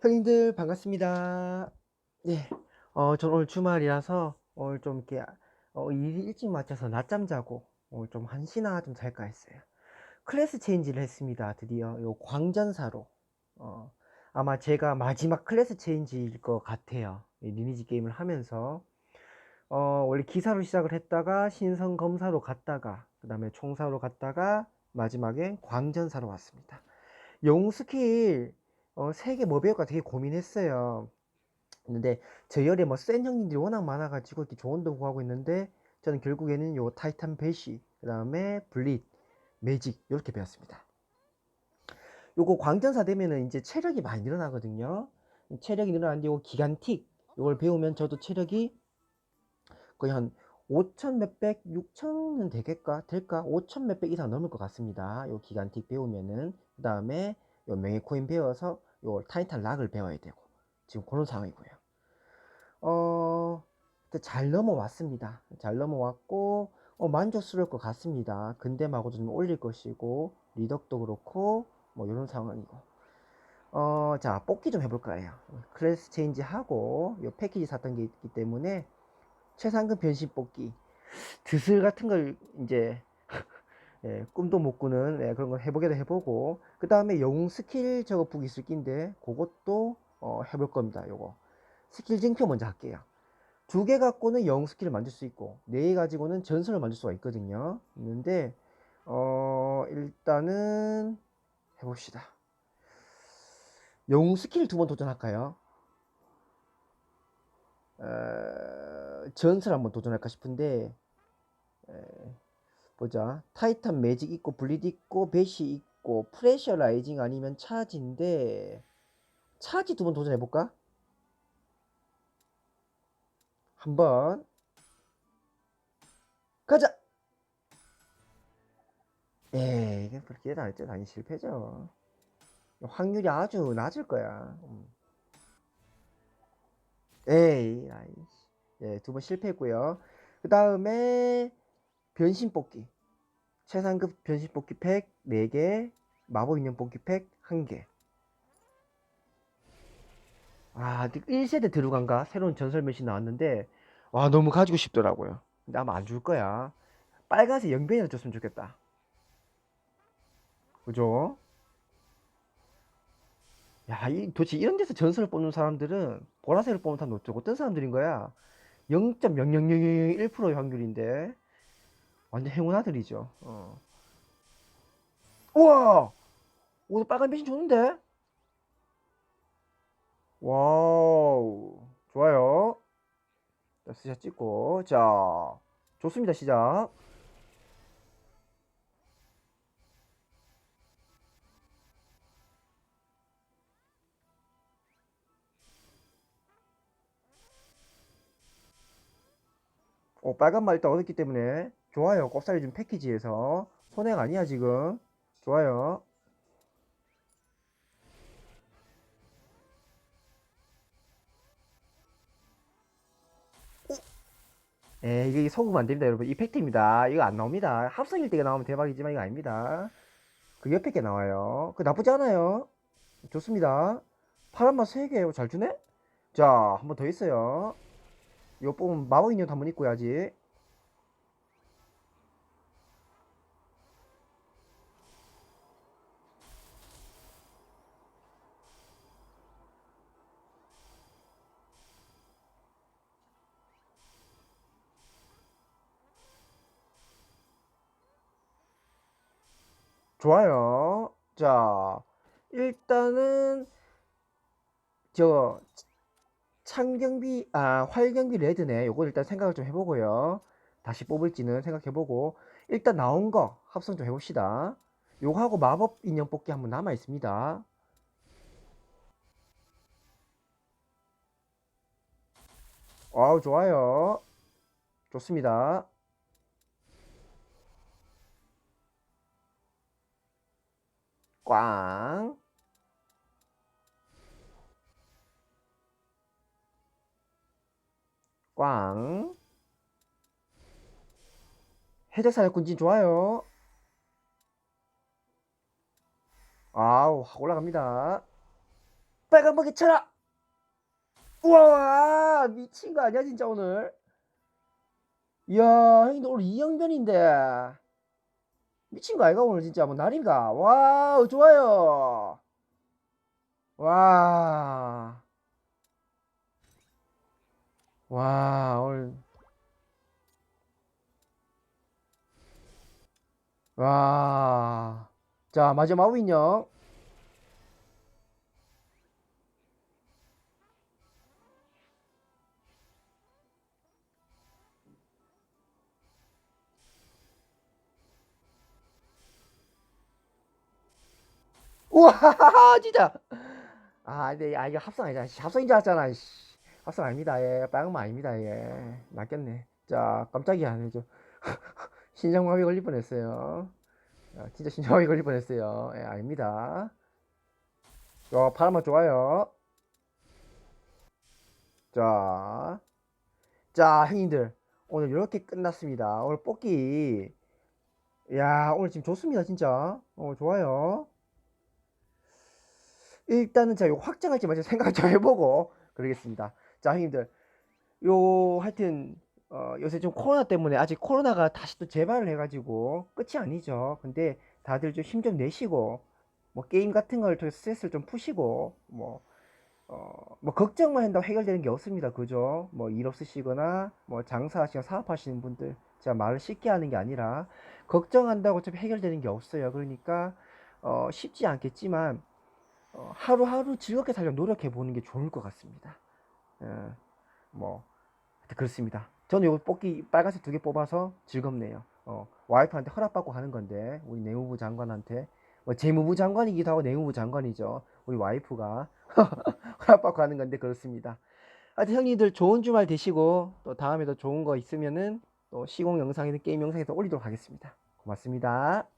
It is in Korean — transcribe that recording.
형님들 반갑습니다. 네, 어, 전 오늘 주말이라서 오늘 좀 이렇게 어, 일 일찍 마쳐서 낮잠 자고 오늘 좀 한시나 좀 잘까 했어요. 클래스 체인지를 했습니다. 드디어 요 광전사로. 어, 아마 제가 마지막 클래스 체인지일 것 같아요. 이 리니지 게임을 하면서 어, 원래 기사로 시작을 했다가 신성 검사로 갔다가 그 다음에 총사로 갔다가 마지막에 광전사로 왔습니다. 용 스킬 어, 세개뭐 배울까 되게 고민했어요. 근데 저열에 뭐 센 형님들이 워낙 많아가지고 이렇게 조언도 구하고 있는데 저는 결국에는 요 타이탄 배시 그 다음에 블릿 매직 이렇게 배웠습니다. 요거 광전사 되면은 이제 체력이 많이 늘어나거든요. 체력이 늘어나는데 요 기간틱 요걸 배우면 저도 체력이 거의 한 5천 몇백, 6천은 되겠까? 될까? 5천 몇백 이상 넘을 것 같습니다. 요 기간틱 배우면은 그 다음에 요 명예 코인 배워서 요 타이탄 락을 배워야 되고 지금 그런 상황이고요. 어, 잘 넘어왔습니다. 잘 넘어왔고 어, 만족스러울 것 같습니다. 근대마고도 좀 올릴 것이고 리덕도 그렇고 뭐 이런 상황이고 어, 자 뽑기 좀 해볼 거예요. 클래스 체인지 하고 요 패키지 샀던 게 있기 때문에 최상급 변신 뽑기 드슬 같은 걸 이제 예, 꿈도 못 꾸는 예, 그런 걸 해보게도 해보고 그 다음에 영웅 스킬 저거 북 있을 낀데 그것도 어, 해볼 겁니다 요거. 스킬 증표 먼저 할게요. 두 개 갖고는 영웅 스킬을 만들 수 있고 네 개 가지고는 전설을 만들 수가 있거든요. 있는데 어 일단은 해봅시다. 영웅 스킬 두 번 도전할까요? 어, 전설 한번 도전할까 싶은데 에, 보자. 타이탄 매직 있고 블리드 있고 배시 있고 프레셔 라이징 아니면 차지인데 차지 두 번 도전해 볼까? 한번 가자. 에이 이게 할때 당연히 실패죠. 확률이 아주 낮을 거야. 음. 에이 아이씨. 예, 두 번 실패했고요. 그 다음에 변신 뽑기. 최상급 변신 뽑기 팩 4개, 마법 인형 뽑기 팩 1개. 아, 1세대 들어간가? 새로운 전설 메시 나왔는데, 와, 너무 가지고 싶더라고요. 근데 아마 안 줄 거야. 빨간색 영변이라 줬으면 좋겠다. 그죠? 야, 이, 도대체 이런 데서 전설을 뽑는 사람들은 보라색을 뽑는 사람도 어쩌고 어떤 사람들인 거야? 0.00001%의 확률인데, 완전 행운 아들이죠. 어. 우와! 오늘 빨간 빛이 좋은데? 와우. 좋아요. 자, 스샷 찍고. 자, 좋습니다. 시작. 어, 빨간 말 일단 얻었기 때문에 좋아요. 꼽사리 준 패키지에서. 손해가 아니야 지금. 좋아요. 에 이게 속으면 안 됩니다 여러분. 이펙트입니다. 이거 안 나옵니다. 합성일 때가 나오면 대박이지만 이거 아닙니다. 그 옆에 게 나와요. 그 나쁘지 않아요. 좋습니다. 파란맛 3개. 잘 주네? 자 한 번 더 있어요. 이거 뽑으면 마법 인형도 한 번 있고요 아직 좋아요. 자, 일단은 저 창경비 아 활경비 레드네. 요거 일단 생각을 좀 해보고요. 다시 뽑을지는 생각해보고 일단 나온 거 합성 좀 해봅시다. 요거하고 마법 인형 뽑기 한번 남아 있습니다. 아우 좋아요. 좋습니다. 꽝. 꽝. 해적 사냥꾼진 좋아요. 아우, 확 올라갑니다. 빨간 먹이 쳐라 우와 미친 거 아니야 진짜 오늘 이야 형님들 오늘 이영변인데 미친 거 아이가 오늘 진짜 뭐 날인가 와 좋아요 와 와, 오늘. 와. 자, 마지막 인형. 우와, 진짜. 아, 근데, 아, 이거 합성 아니잖아. 씨, 합성인 줄 알았잖아. 씨. 합성 아닙니다. 예. 빨간 거 아닙니다. 예. 낚였네. 자, 깜짝이야. 네, 저 신장마비 걸릴 뻔했어요. 아, 진짜 신장마비 걸릴 뻔했어요. 예, 아닙니다. 자, 파란맛 좋아요. 자, 자, 형님들. 오늘 이렇게 끝났습니다. 오늘 뽑기. 야, 오늘 지금 좋습니다. 진짜. 어, 좋아요. 일단은 제가 이거 확장할지 말지 생각 좀 해보고 그러겠습니다. 자, 형님들. 요, 하여튼, 어, 요새 좀 코로나 때문에 아직 코로나가 다시 또 재발을 해가지고 끝이 아니죠. 근데 다들 좀힘좀 내시고, 뭐 게임 같은 걸 통해서 스트레스를 좀 푸시고, 뭐, 어, 뭐 걱정만 한다고 해결되는 게 없습니다. 그죠? 뭐 일 없으시거나, 뭐 장사하시거나 사업하시는 분들, 제가 말을 쉽게 하는 게 아니라, 걱정한다고 어차피 해결되는 게 없어요. 그러니까, 어, 쉽지 않겠지만, 어, 하루하루 즐겁게 살려고 노력해 보는 게 좋을 것 같습니다. 어, 뭐 그렇습니다. 저는 요거 뽑기 빨간색 두 개 뽑아서 즐겁네요. 어, 와이프한테 허락받고 하는 건데 우리 내무부 장관한테 뭐 재무부 장관이기도 하고 내무부 장관이죠. 우리 와이프가 허락받고 하는 건데 그렇습니다. 하여튼 형님들 좋은 주말 되시고 또 다음에 더 좋은 거 있으면은 또 시공 영상이든 게임 영상에서 올리도록 하겠습니다. 고맙습니다.